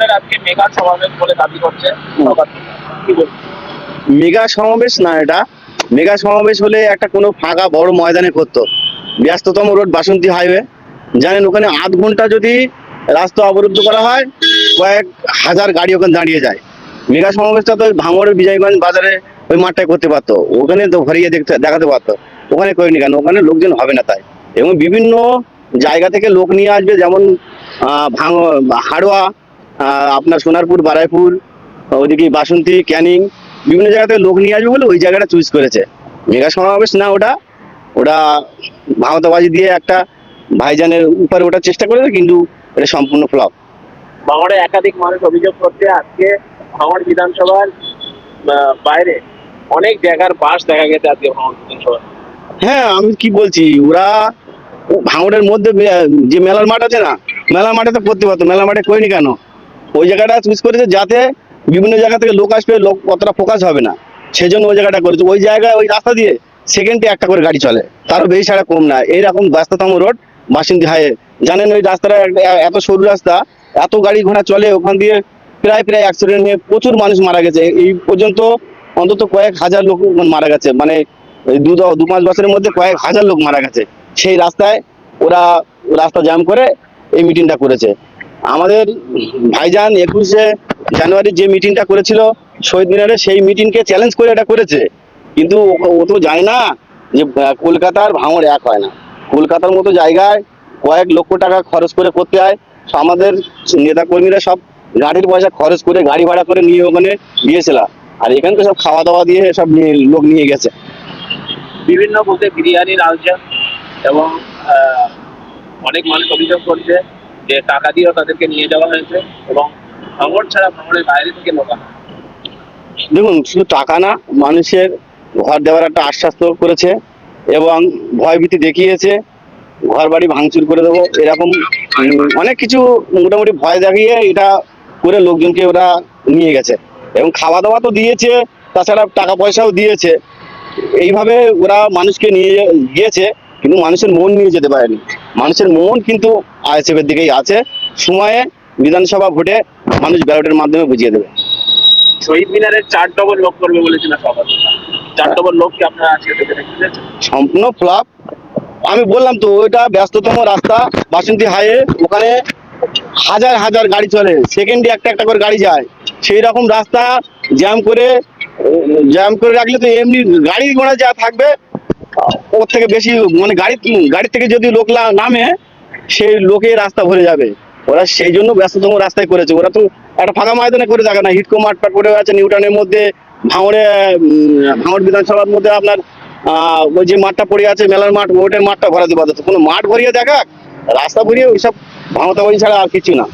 তৃণমূলের আজকে মেগা সমাবেশ বলে দাবি করছে। মেগা সমাবেশ না এটা। মেগা সমাবেশ হলে একটা কোনো ফাঁকা বড় ময়দানে করতো। ব্যস্ততম রোড বাসন্তী হাইওয়ে। জানেন ওখানে আধ ঘণ্টা যদি রাস্তা অবরুদ্ধ করা হয় কয়েক হাজার গাড়ি ওখানে দাঁড়িয়ে যায়। মেগা সমাবেশটা তো ভাঙড়ের বিজয়গঞ্জ বাজারে ওই মাঠটায় করতে পারতো। ওখানে তো ভরিয়ে দেখতে দেখাতে পারতো। ওখানে করিনি কেন? ওখানে লোকজন হবে না তাই। এবং বিভিন্ন জায়গা থেকে লোক নিয়ে আসবে যেমন ভাঙ হাড়োয়া আপনার সোনারপুর বারাইপুর ওদিকে বাসন্তী ক্যানিং বিভিন্ন জায়গা থেকে লোক নিয়ে আসবে বলে ওই জায়গাটা চুজ করেছে। মেগা সমাবেশ না ওটা ওটা ভাওতাবাজি দিয়ে একটা ভাইজানের উপরে ওঠার চেষ্টা করেছে কিন্তু এটা সম্পূর্ণ ফ্লপ ভাঙড়ে একাধিক মানুষ অভিযোগ করছে আজকে ভাঙড় বিধানসভার বাইরে অনেক জায়গার বাস দেখা গেছে আজকে ভাঙড় বিধানসভা হ্যাঁ আমি কি বলছি ওরা ভাঙড়ের মধ্যে যে মেলার মাঠ আছে না মেলার মাঠে তো করতে পারতো মেলার মাঠে করিনি কেন? ওই জায়গাটা চুজ করেছে যাতে বিভিন্ন জায়গা থেকে লোক আসবে, লোক অতটা ফোকাস হবে না। সেজন্য ওই জায়গাটা করেছে। ওই জায়গায়, ওই রাস্তা দিয়ে সেকেন্ডে একটা করে গাড়ি চলে। তারও বেশি ছাড়া কম না। এইরকম ব্যস্ততম রোড বাসন্তী হাইওয়ে জানেন ওই রাস্তাটা এত সরু রাস্তা, এত গাড়ি ঘোড়া চলে, ওখান দিয়ে প্রায় প্রায় অ্যাক্সিডেন্ট নিয়ে প্রচুর মানুষ মারা গেছে। এই পর্যন্ত অন্তত কয়েক হাজার লোক মারা গেছে। মানে দ- দু পাঁচ বছরের মধ্যে কয়েক হাজার লোক মারা গেছে। সেই রাস্তায় ওরা রাস্তা জ্যাম করে এই মিটিংটা করেছে। আমাদের ভাইজান একুশে জানুয়ারি যে মিটিংটা করেছিল শহীদ মিনারে, সেই মিটিংকে চ্যালেঞ্জ করে এটা করেছে। কিন্তু ও- তো জানে না যে কলকাতার ভাঙড় এক হয় না। কলকাতার মতো জায়গায় কয়েক লক্ষ টাকা খরচ করে করতে হয়। আমাদের নেতা কর্মীরা সব গাড়ির পয়সা খরচ করে গাড়ি ভাড়া করে নিয়ে ওখানে দিয়েছিল আর এখান থেকে সব খাওয়া দাওয়া দিয়ে সব লোক নিয়ে গেছে। বিভিন্ন বলতে বিরিয়ানির আয়োজন এবং অনেক মানুষ অভিযোগ করছে যে টাকা দিয়েও তাদেরকে নিয়ে যাওয়া হয়েছে এবং ভাঙড় ছাড়া ভাঙড়ের বাইরে থেকে লোক দেখুন, শুধু টাকা না, মানুষের ঘর দেওয়ার একটা আশ্বাস তো করেছে এবং ভয়ভীতি দেখিয়েছে। ঘর বাড়ি ভাঙচুর করে দেবো, এরকম অনেক কিছু মোটামুটি ভয় দেখিয়ে এটা করে লোকজনকে ওরা নিয়ে গেছে। এবং খাওয়া দাওয়া তো দিয়েছে, তাছাড়া টাকা পয়সাও দিয়েছে। এইভাবে ওরা মানুষকে নিয়ে গিয়েছে, কিন্তু মানুষের মন নিয়ে যেতে পারেনি। মানুষের মন কিন্তু আইএসএফের দিকেই আছে। সময়ে বিধানসভা ভোটে মানুষ ব্যালটের মাধ্যমে বুঝিয়ে দেবে। শহীদ মিনারের চার ডবল লোক করবে বলেছিল সবার চার ডবল লোক কি আপনারা আজকে সম্পূর্ণ ফ্লপ। আমি বললাম তো ওইটা ব্যস্ততম রাস্তা বাসন্তী হাইওয়ে ওখানে হাজার হাজার গাড়ি চলে। সেকেন্ডে একটা একটা করে গাড়ি যায়। সেই রকম রাস্তা জ্যাম করে জ্যাম করে রাখলে তো এমনি গাড়ি ঘোড়া যা থাকবে ওর থেকে বেশি মানে গাড়ি গাড়ি থেকে যদি লোক নামে, সেই লোকে রাস্তা ভরে যাবে। ওরা সেই জন্য ব্যস্ততম রাস্তায় করেছে। ওরা তো একটা ফাঁকা ময়দানে করে থাকে না। হিটকো মাঠ টাট পড়ে আছে নিউটনের মধ্যে, ভাঙড়ে ভাঙড় বিধানসভার মধ্যে আপনার ওই যে মাঠটা পড়ে আছে, মেলার মাঠ, ওইটার মাঠটা ভরাতে পারতো কোনো মাঠ ভরিয়ে দেখা রাস্তা ভরিয়ে ওইসব ভাঙতা ছাড়া আর কিছু না।